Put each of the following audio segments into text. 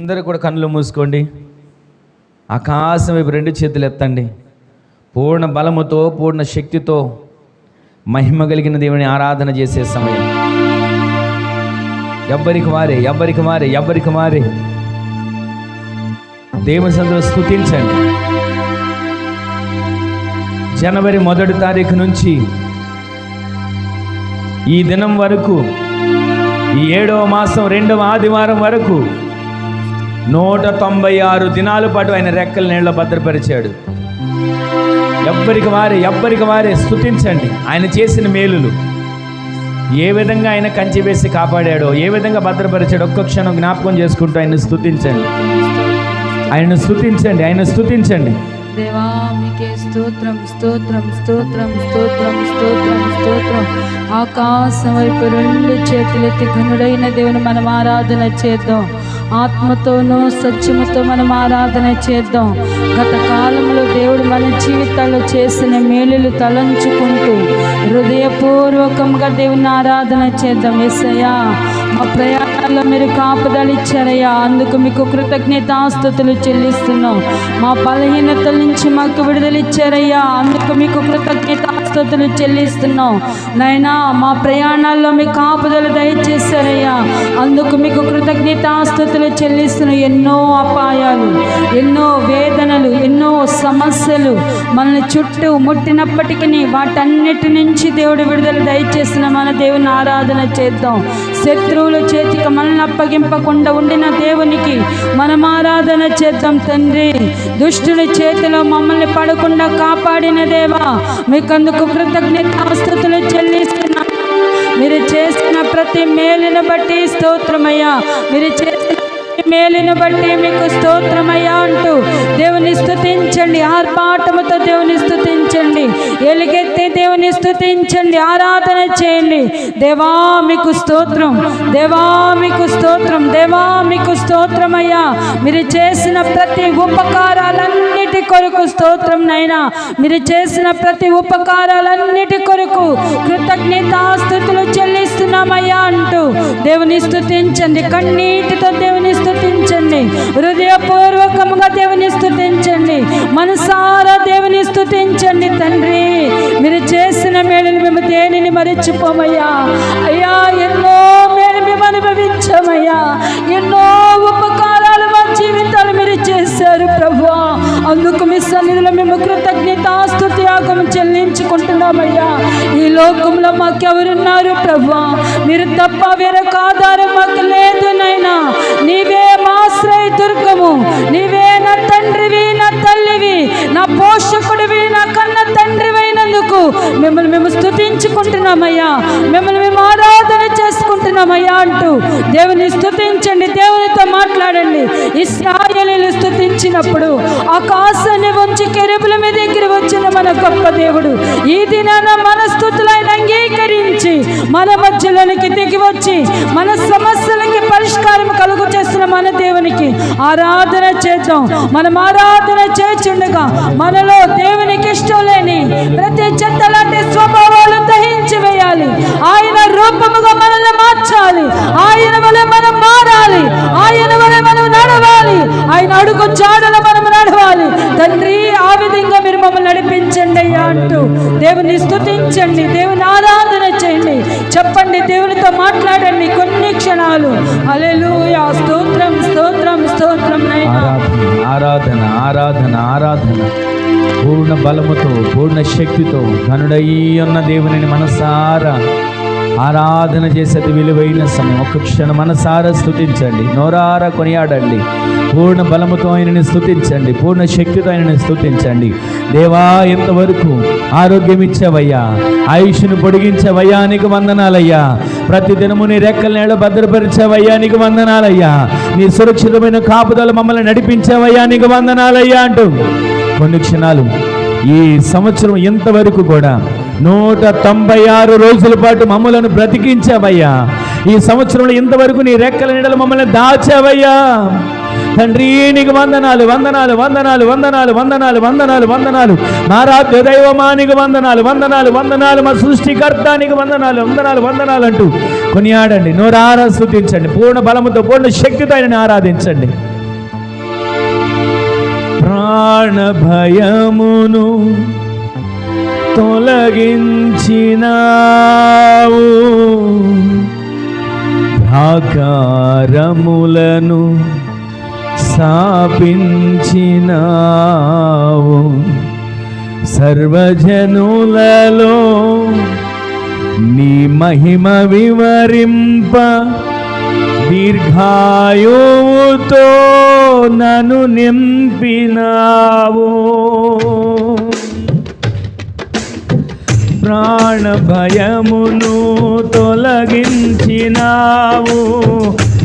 అందరూ కూడా కళ్ళు మూసుకోండి. ఆకాశం వైపు రెండు చేతులు ఎత్తండి. పూర్ణ బలముతో పూర్ణ శక్తితో మహిమ కలిగిన దేవుని ఆరాధన చేసే సమయం. ఎవ్వరికి వారే ఎవ్వరికి వారే ఎవ్వరికి వారే. దేవుని సందులో స్థుతించండి జనవరి మొదటి తారీఖు నుంచి ఈ దినం వరకు ఈ ఏడవ మాసం రెండవ ఆదివారం వరకు నూట తొంభై ఆరు దినాల పాటు ఆయన రెక్కల నీళ్ళ భద్రపరిచాడు. ఎవ్వరికి వారే ఎవ్వరికి వారే స్థుతించండి ఆయన చేసిన మేలులు. ఏ విధంగా ఆయన కంచి వేసి కాపాడాడో ఏ విధంగా భద్రపరిచాడో ఒక్క క్షణం జ్ఞాపకం చేసుకుంటూ ఆయన స్థుతించండి ఆయన స్థుతించండి ఆయన స్థుతించండి దేవా మీకే స్తోత్రం స్తోత్రం స్తోత్రం స్తోత్రం స్తోత్రం స్తోత్రం. ఆకాశం వైపు రెండు చేతులెత్తి ఘనుడైన దేవుని మనం ఆరాధన చేద్దాం. ఆత్మతోనూ సత్యముతో మనం ఆరాధన చేద్దాం. గత కాలంలో దేవుడు మన జీవితాల్లో చేసిన మేలులు తలంచుకుంటూ హృదయపూర్వకంగా దేవుని ఆరాధన చేద్దాం. ఎస్సయ్యా మా ప్రయాణాల్లో మీరు కాపుదలిచ్చారయ్యా అందుకు మీకు కృతజ్ఞతాస్తుతులు చెల్లిస్తున్నాం. మా బలహీనతల నుంచి మాకు విడుదలిచ్చారయ్యా అందుకు మీకు కృతజ్ఞతాస్తుతులు చెల్లిస్తున్నాం. నైనా మా ప్రయాణాల్లో మీ కాపుదలు దయచేశారయ్యా. అందుకు మీకు కృతజ్ఞతాస్తుతులు చెల్లిస్తున్న ఎన్నో అపాయాలు ఎన్నో వేదనలు ఎన్నో సమస్యలు మనల్ని చుట్టూ ముట్టినప్పటికీ వాటన్నిటి నుంచి దేవుడు విడుదల దయచేసిన మన దేవుని ఆరాధన చేద్దాం. శత్రువుల చేతికి మనల్ని అప్పగింపకుండా ఉండిన దేవునికి మనం ఆరాధన చేద్దాం తండ్రి. దుష్టుల చేతిలో మమ్మల్ని పడకుండా కాపాడిన దేవా మీకందుకు కృతజ్ఞతాస్తుతులు చెల్లిస్తున్నా. మీరు చేసిన ప్రతి మేలును బట్టి స్తోత్రమయ్యా. మీరు చే మేలును బట్టి మీకు స్తోత్రమయ్యా అంటూ దేవుని స్థుతించండి ఆర్పాటముతో దేవుని స్థుతించండి ఎలుగెత్తి దేవుని స్థుతించండి ఆరాధన చేయండి. దేవా మీకు స్తోత్రం. దేవా మీకు స్తోత్రం. దేవా మీకు స్తోత్రమయ్యా. మీరు చేసిన ప్రతి ఉపకారాలన్నిటి కొరకు స్తోత్రం నైనా. మీరు చేసిన ప్రతి ఉపకారాలన్నిటి కొరకు కృతజ్ఞతాస్థుతులు చెల్లిస్తున్నామయ్యా అంటూ దేవుని స్థుతించండి కన్నీటితో దేవుని స్థుతించండి. హృదయపూర్వకముగా దేవుని స్థుతించండి. మనసారా దేవుని స్థుతించండి తండ్రి. మీరు చేసిన మేలుని మేము దేనిని మరిచిపోమయ్యా? అయ్యా ఎన్నో మేలు మేము అనుభవించమయ్యా. ఎన్నో ఉపకారాలు మా జీవితాలు మీరు చేశారు ప్రభు. అందుకు మీ సన్నిధిలో మేము కృతజ్ఞతాస్తుతి యాగం చెల్లించుకుంటున్నామయ్యా. ఈ లోకంలో మాకెవరున్నారు ప్రభు? మీరు తప్ప వేరొక ఆధారం మాకు లేదు నైనా నీవే ఆశ్రయ దుర్గము నీవే నా తండ్రివి నా తల్లివి నా పోషకుడివి నా కన్న తండ్రివైనందుకు మిమ్మల్ని మేము స్తుతించుకుంటున్నామయ్యా. మిమ్మల్ని మేము ఆరాధన చేసుకుంటున్నామయ్యా అంటూ దేవుని స్థుతించండి దేవునితో మాట్లాడండి. ఇస్రాయలీలు స్థుతించినప్పుడు ఆకాశాన్ని వంచి కెరుపుల మీద దగ్గర వచ్చిన మన గొప్ప దేవుడు ఈ దినాన మన స్థుతులైన అంగీకరించి మన మధ్యలోనికి దిగి వచ్చి మన సమస్యలకి పరిష్కారం కలుగు చేస్తున్న మన దేవునికి ఆరాధన చేద్దాం. మనం ఆరాధన చేస్తుండగా మనలో దేవునికి ఇష్టం లేని ప్రతి చెత్త లాంటి స్వభావాలు దహించి వేయాలి. ఆయన రూపముగా మనల్ని మార్చాలి. ఆయన వలె మనం మారాలి. ఆయన వలె మనం నడవాలి. ఆయన అడుగు చాడల మనం నడవాలి. తండ్రి ఆ విధంగా మీరు మమ్మల్ని నడిపించండి అయ్యా అంటూ దేవుని స్తుతించండి దేవుని ఆరాధన చేయండి. చెప్పండి దేవునితో మాట్లాడండి కొన్ని క్షణాలు. అలెలుయా స్తోత్రం స్తోత్రం స్తోత్రం ఆరాధన ఆరాధన ఆరాధన పూర్ణ బలముతో పూర్ణ శక్తితో ఘనుడై ఉన్న దేవుని మనసారా ఆరాధన చేసేది విలువైన సమయం. ఒక్క క్షణం మనసారా స్థుతించండి నోరారా కొనియాడండి. పూర్ణ బలముతో ఆయనని స్థుతించండి పూర్ణ శక్తితో ఆయనని స్థుతించండి దేవా ఎంతవరకు ఆరోగ్యం ఇచ్చావయ్యా ఆయుష్ను పొడిగించవయ్యా నీకు వందనాలయ్యా. ప్రతి దినము నీ రెక్కల నేల భద్రపరిచావయ్యా నీకు వందనాలయ్యా. నీ సురక్షితమైన కాపుదలు మమ్మల్ని నడిపించావయ్యా నీకు వందనాలయ్యా అంటూ. కొన్ని క్షణాలు ఈ సంవత్సరం ఎంతవరకు కూడా నూట తొంభై ఆరు రోజుల పాటు మమ్మలను బ్రతికించావయ్యా. ఈ సంవత్సరంలో ఇంతవరకు నీ రెక్కల నీడలు మమ్మల్ని దాచావయ్యా. తండ్రి నీకు వందనాలు వందనాలు వందనాలు వందనాలు వందనాలు వందనాలు వందనాలు. మా రాజ్య దైవమా నీకు వందనాలు వందనాలు వందనాలు. మా సృష్టికర్త నీకు వందనాలు వందనాలు వందనాలు అంటూ కొనియాడండి. నోరారా స్థుతించండి. పూర్ణ బలముతో పూర్ణ శక్తితో ఆయనని ఆరాధించండి. ప్రాణ భయమును తొలగించినావు. ప్రాకారములను స్థాపించినావు. సర్వజనులలో నీ మహిమ వివరింప దీర్ఘాయువుతో నన్ను నింపినావు. ప్రాణ భయమును తొలగించినావు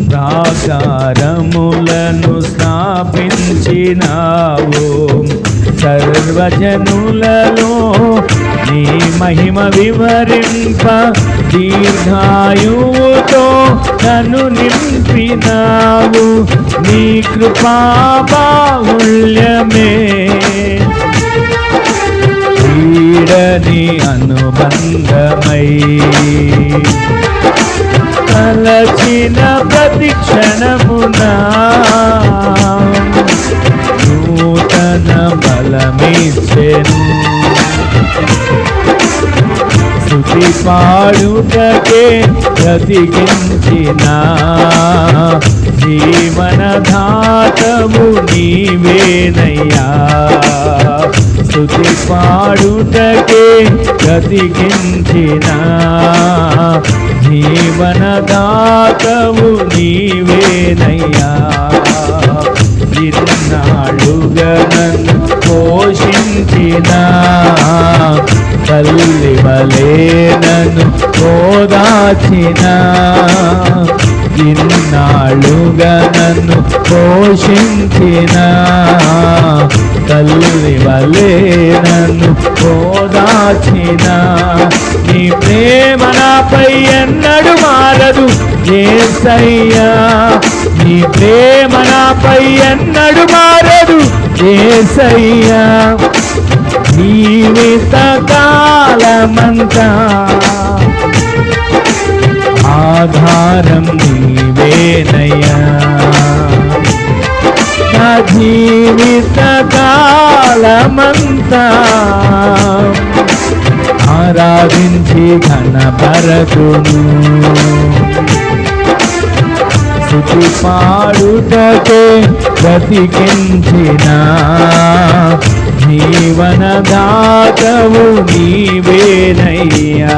ప్రాకారములను స్థాపించినావు. సర్వజనులలో నీ మహిమ వివరింప దీర్ఘాయువుతో నన్ను నింపినావు. నీ కృపా బాహుల్యమే. వీడని అనుబంధమై తలచిన ప్రతి క్షణమున నూతన బలమిచ్చెను. స్థుతి పాడుటకే బ్రతికించిన జీవనధాతము నీవేనయ్యా. స్థుతి పాడుటకే బ్రతికించిన జీవనదాతవు నీవేనయ్యా. ఇన్నాళ్ళుగా పోషించిన. తల్లి వలే నన్ను ఓదాచిన ఇన్నాళ్ళుగా నన్ను పోషించిన తల్లి వలే నన్ను పోదాచిన నీ ప్రేమ నాపై ఎన్నడు మారదు ఏసయ్యా నీ ప్రేమ నాపై ఎన్నడు మారదు ఏసయ్యా జీవిత కాలమంతా భారం నీవేనయ్యా. నా జీవిత కాలమంతా ఆరాధించి ఘనపరతును స్థుతి పాడుటకే బ్రతికించిన జీవనదాతవు నీవేనయ్యా.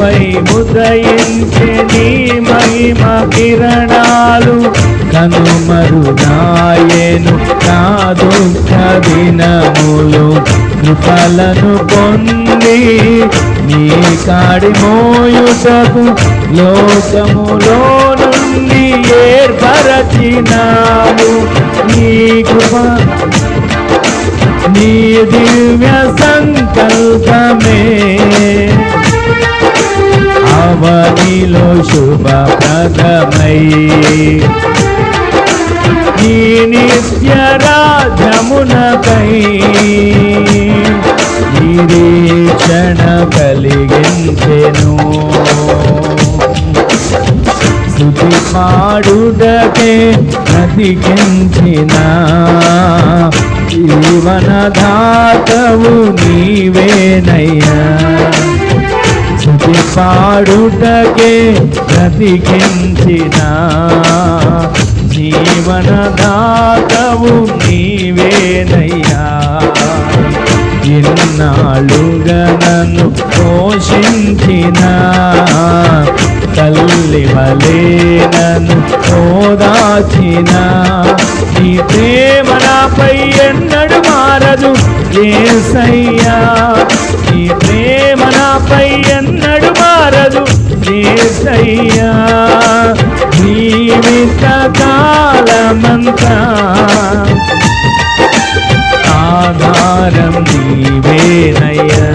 పై ముదయించే నీ మహిమ కిరణాలు కనుమరునాయను నా దుఃఖ దినములు. కృపలను పొంది నీ కాడి మోయుటకు లోకములో నుండి ఏర్పరచినావు. నీ కృప నీ దివ్య సంకల్పమే. అవనిలో శుభప్రదమై. నీ నిత్య రాజమునకై నిరీక్షణ కలిగించెను స్థుతి పాడుటకే బ్రతికించిన జీవనదాతవు నీవేనయ్యా. స్థుతి పాడుటకే బ్రతికించిన జీవనదాతవు నీవేనయ్యా. ఎన్నాళ్ళుగా నన్ను పోషించిన తల్లి వలే నన్ను ఓదాచిన. నీ ప్రేమ నాపై ఎన్నడు మారదు ఏసయ్యా. ఏసయ్యా జీవిత కాలమంతా ఆధారం నీవేనయ్యా.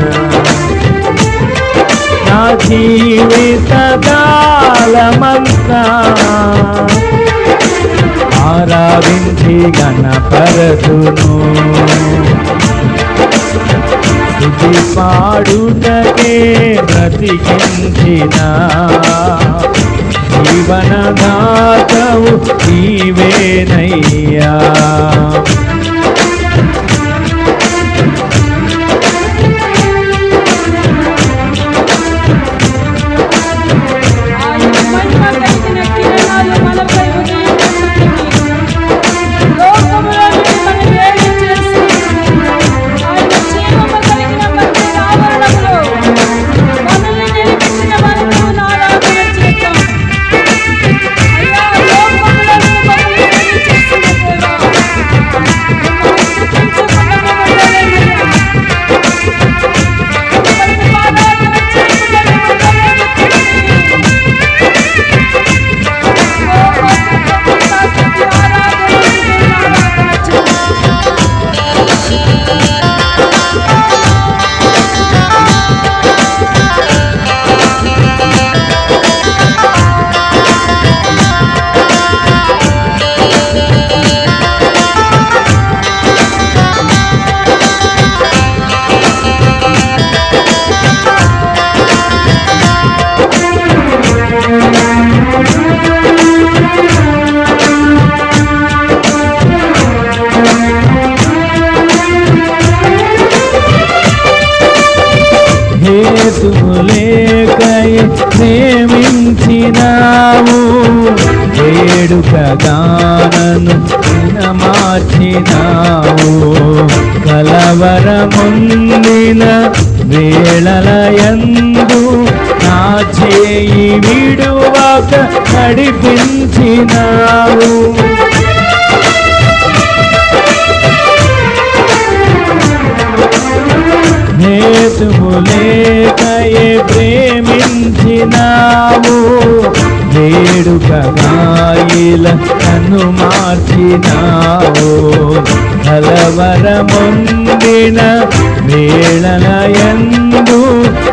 నా జీవిత కాలమంతా ఆరాధించి గణపరతును స్థుతి పాడుటకే బ్రతికించిన. జీవనదాతవు నీవేనయ్యా. మార్చినావు. కలవరముందిన వేళలయందు నా చేయి విడువాక నడిపించినావు. హేతులేకయే ప్రేమించినా వేడుకగాయిల నన్ను మార్చినావు. కలవరముందిన వేళలయందు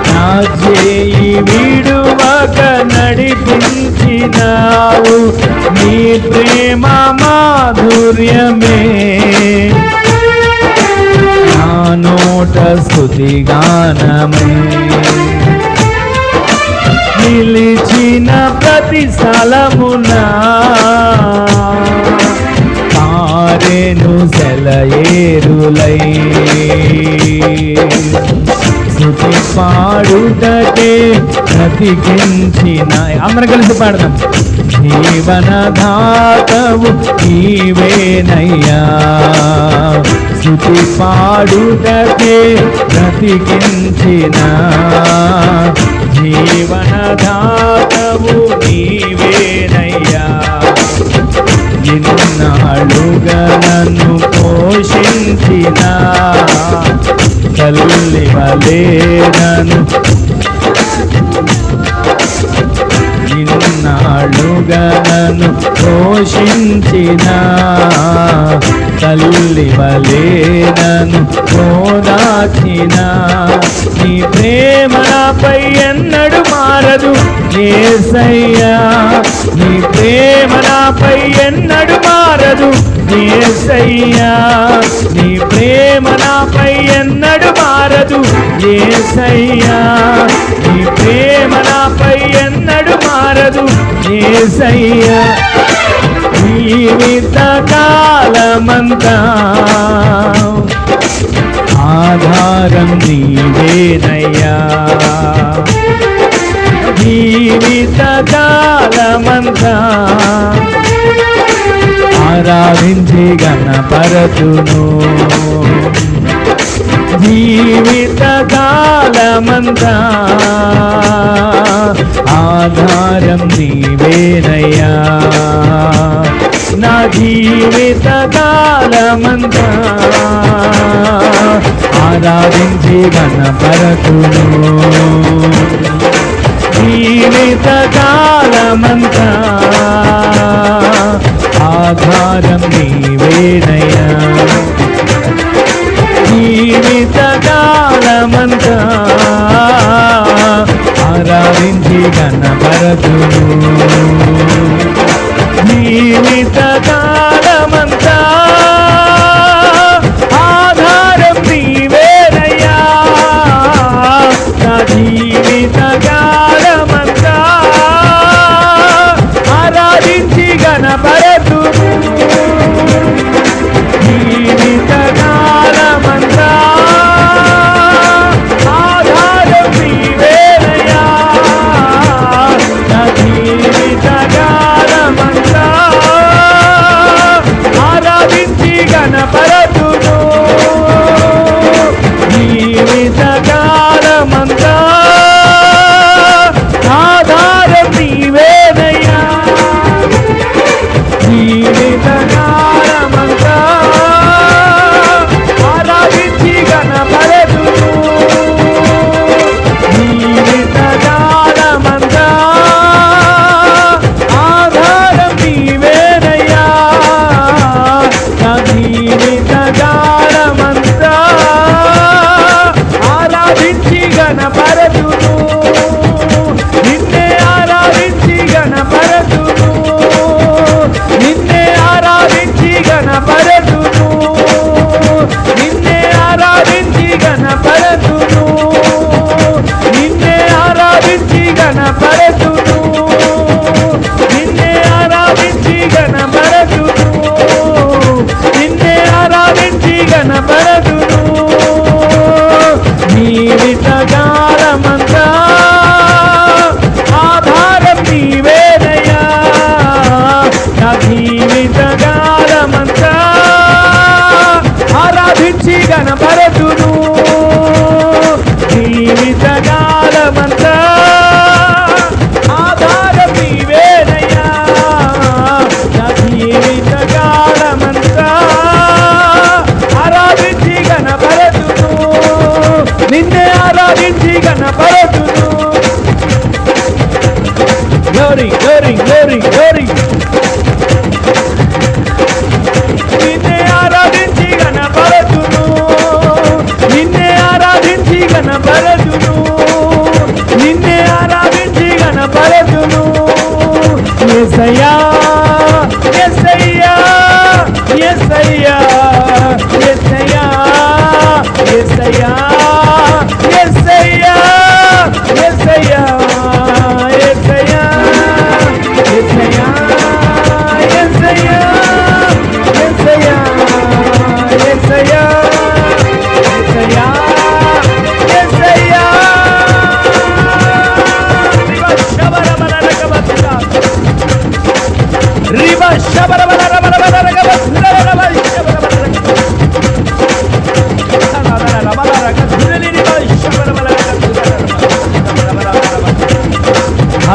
నా చేయి విడువక నడిపించినావు. నీ ప్రేమ మాధుర్యమే. నా నోట స్థుతిగానమే నిలిచిన ప్రతి స్థలమున పారెను సెలయేరులై శృతి పాడుటకే బ్రతికించిన అందరం కలిసి పాడదాం. జీవనదాతవు నీవేనయ్యా. శృతి పాడుటకే బ్రతికించిన జీవనదాతవు నీవేనయ్యా. ఇన్నాళ్ళుగా నన్ను పోషించిన తల్లి వలే నన్ను ఇన్నాళ్ళుగా నన్ను పోషించిన తల్లి వలే నన్ను పోదాచిన నీ ప్రేమ నాపై ఎన్నడు మారదు ఏసయ్యా. నీ ప్రేమ నాపై ఎన్నడు మారదు ఏసయ్యా. నీ ప్రేమ నాపై ఎన్నడు మారదు ఏసయ్యా. నీ ప్రేమ నాపై ఎన్నడు మారదు ఏసయ్యా జీవిత కాలమంతా ఆధారం నీవేనయ్యా. జీవిత కాలమంతా ఆరాధించి గణపరతును జీవిత జీవితకాలమంతా ఆధారం నీవేనయ్యా. నా జీవిత జీవితకాలమంతా ఆరాధించి మన జీవిత జీవితకాలమంతా ఆధారం నీవేనయ్యా. జీవిత కాలమంతా ఆరాధించి గణపరతును జీవిత కాలమంతా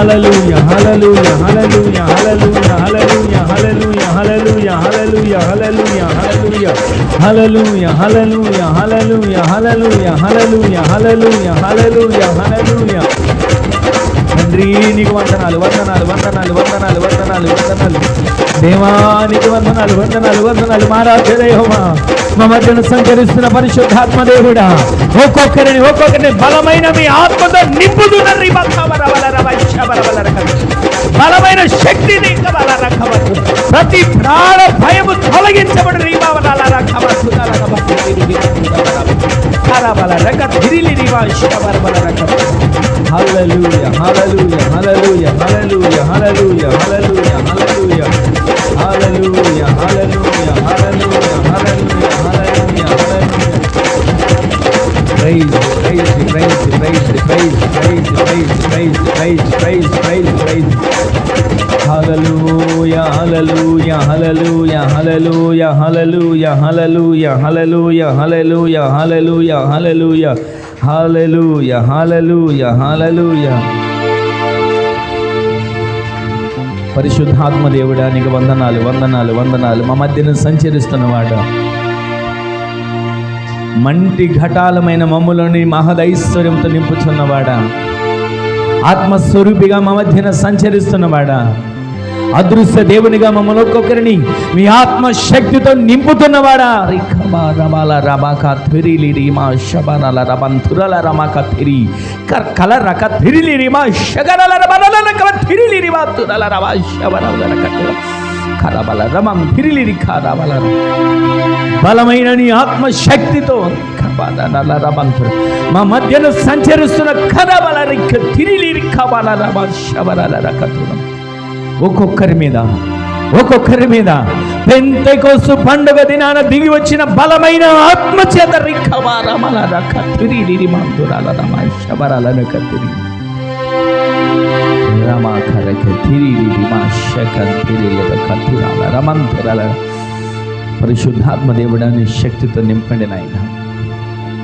హల్లెలూయా హల్లెలూయా హల్లెలూయా హల్లెలూయా హల్లెలూయా హల్లెలూయా హల్లెలూయా హల్లెలూయా హల్లెలూయా హల్లెలూయా హల్లెలూయా హల్లెలూయా హల్లెలూయా హల్లెలూయా హల్లెలూయా హల్లెలూయా హల్లెలూయా తండ్రి నీకు వందనాలు వందనాలు వందనాలు వందనాలు వందనాలు వందనాలు దేవానికి వందనాలు వందనాలు వందనాలు మారా దేవమా మా మధ్యన సంచరిస్తున్న పరిశుద్ధాత్మ దేవుడా. ఒక్కొక్కరిని ఒక్కొక్కరిని బలమైన మీ ఆత్మతో నింపుతున్నది బలమైన శక్తిని ప్రతి ప్రాణ భయము తొలగించబడి రీబావల హల్లెలూయా హల్లెలూయా హల్లెలూయా హల్లెలూయా హల్లెలూయా హల్లెలూయా హల్లెలూయా హల్లెలూయా హల్లెలూయా హల్లెలూయా హల్లెలూయా Hallelujah, hallelujah, hallelujah, hallelujah, hallelujah, hallelujah, hallelujah, hallelujah, hallelujah, hallelujah, hallelujah, hallelujah, hallelujah. పరిశుద్ధాత్మ దేవుడా నీకు వందనాలు వందనాలు వందనాలు మా మధ్యన సంచరిస్తున్నవాడా మంటి ఘటాలమైన మమ్ములని మహదైశ్వర్యంతో నింపుచున్నవాడా. ఆత్మస్వరూపిగా మా మధ్యన సంచరిస్తున్నవాడా. అదృశ్య దేవునిగా మమ్మల్ని ఒక్కొక్కరిని మీ ఆత్మ శక్తితో నింపుతున్నవాడా రిఖమా రమాల రమాక థిరిలి మా శబనల రబంతురల రమాక థిరి కల రక థిరిలి మా శగనల రమనల రక థిరిలి మా తురల రమా శబనల రక రమం బలమైన నీ ఆత్మశక్తితో మా మధ్యన సంచరిస్తున్న కరబల తిరిలిరి రమ ఒక్కొక్కరి మీద ఒక్కొక్కరి మీద పెంతెకోసు పండుగ దినాన దిగి వచ్చిన బలమైన ఆత్మచేత రిక్కవారమల రక తిరిగి మందురాల రమ శబరాలను కత్తిరి తిరిగి రమాకరక తిరిలి రిమా శక తిరిలి పరిశుద్ధాత్మ దేవుడాన్ని శక్తితో నింపండి నాయన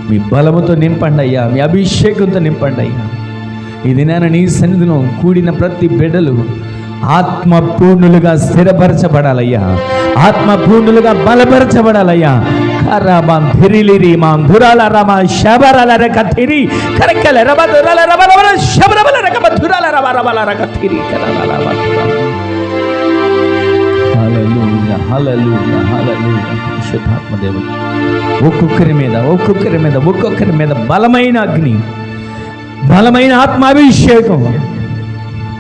మీ బలముతో నింపండి అయ్యా మీ అభిషేకంతో నింపండి అయ్యా ఈ దినాన నీ సన్నిధిలో కూడిన ప్రతి బిడ్డలు ఆత్మ పూర్ణులుగా స్థిరపరచబడాలయ్యా. ఆత్మ పూర్ణులుగా బలపరచబడాలయ్యా. కరాబాం ధిరిలిరి మాం ధురాల రమ శబరల రక థిరి కరకల రమ ధురాల రమ రమ శబరబల రక ధురాల రమ రమల రక థిరి కరల రమ ధురాల హల్లెలూయా హల్లెలూయా హల్లెలూయా పరిశుద్ధాత్మ దేవుడు ఒక్కొక్కరి మీద ఒక్కొక్కరి మీద ఒక్కొక్కరి మీద బలమైన అగ్ని బలమైన ఆత్మాభిషేకం.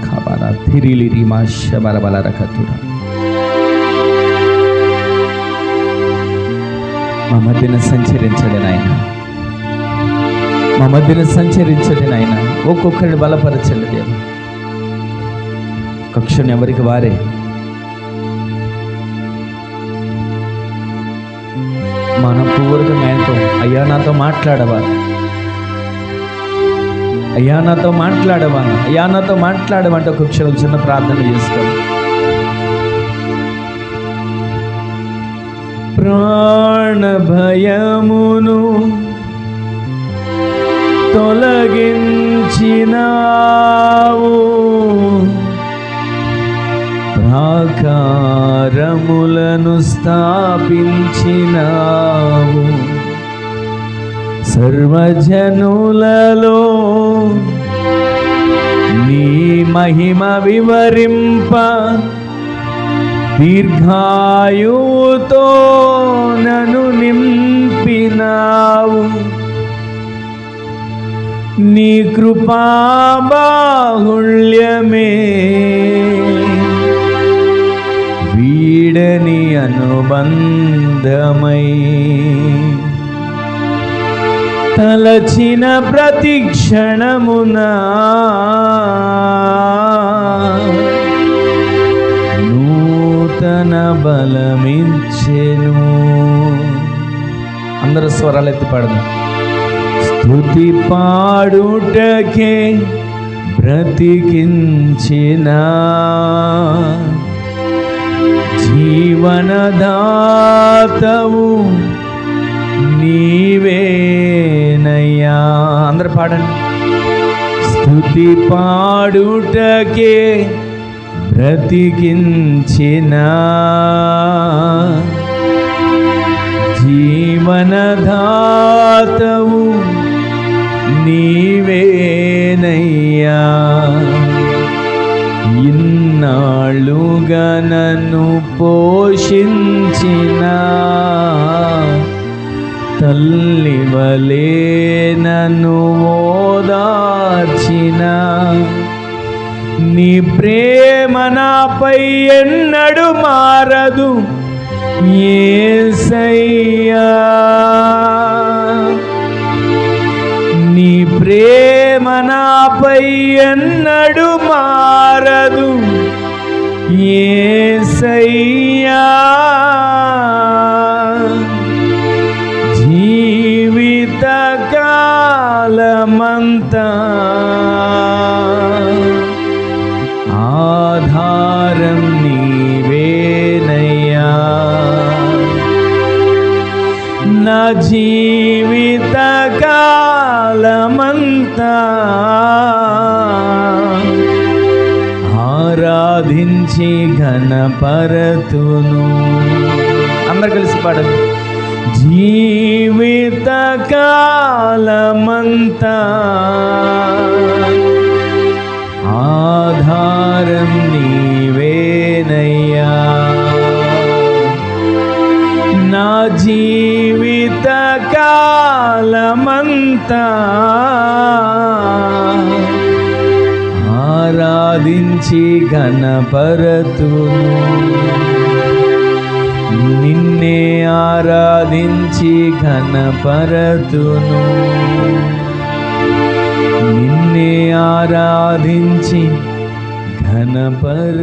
కబల తిరిలి రీమా శబరబల రకతుర మా మధ్యన సంచరించండి నాయన. మా మధ్యన సంచరించండి నాయన. ఒక్కొక్కరిని బలపరచండి దేవ కక్షను ఎవరికి వారే? మన పూర్వకంగా ఆయనతో అయ్యా నాతో మాట్లాడవా? అయ్యా నాతో మాట్లాడవా? అయ్యా నాతో మాట్లాడమంటే ఒక క్షణం చిన్న ప్రార్థన చేసుకోండి. ప్రాణ భయమును తొలగించినావు. ప్రాకారములను స్థాపించినావు. సర్వజనులలో నీ మహిమ వివరింప దీర్ఘాయుతో నను నింపినావు. నీ కృపా బాహుళ్యమే వీడని అనుబంధమై తలచిన ప్రతి క్షణమునా. జ్ఞాన బలమిచ్చెను. అందరూ స్వరాలు ఎత్తి పాడదాం స్థుతి పాడుటకే బ్రతికించిన జీవనదాతవు నీవేనయ్యా. అందరు పాడండి. స్థుతి పాడుటకే బ్రతికించిన జీవనధాతవు నీవేనయ్యా. ఇన్నాళ్ళుగా నన్ను పోషించిన తల్లి వలే నన్ను ఓదార్చిన నీ ప్రే ఎన్నడు మారదు. ఏసయ్యా జీవిత కాలమంతా ఆరాధించి ఘనపరతును. అందరు కలిసి పాడండి. జీవిత కాలమంతా ఆధారం నీవేనయ్యా. నా జీవిత జీవితకాలమంతా ఆరాధించి గణపరతు నిన్నే ఆరాధించి ఘనపరతును. నిన్నే ఆరాధించి ఘనపరతును.